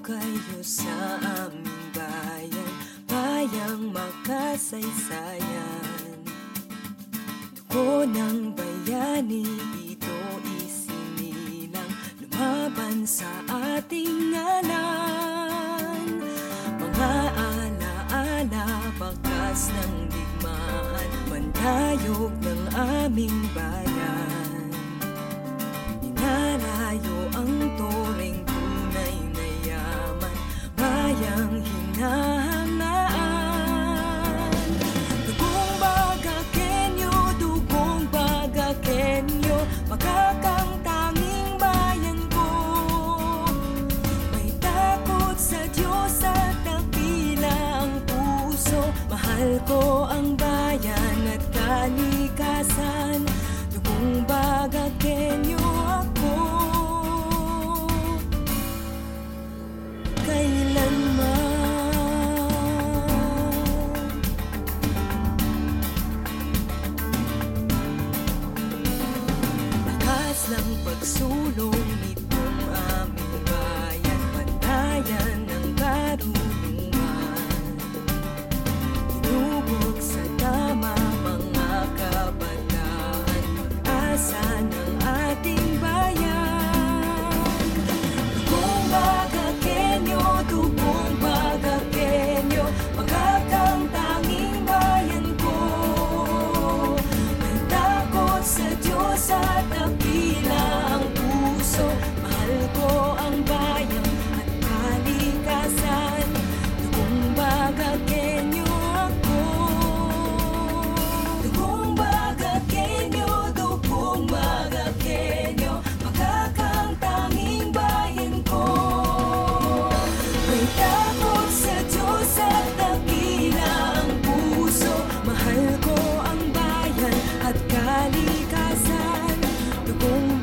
kayo sa aming bayan Bayang makasaysayan. Dugo ng bayani dito isinilang Lumaban sa ating ngalan. Mga alaala bakas ng digmaan Mandayog ng aming bayan Mahal ko ang bayan at kalikasan. Tugong bagagenyo ako. Kailanman Lakas ng pagsulong Kung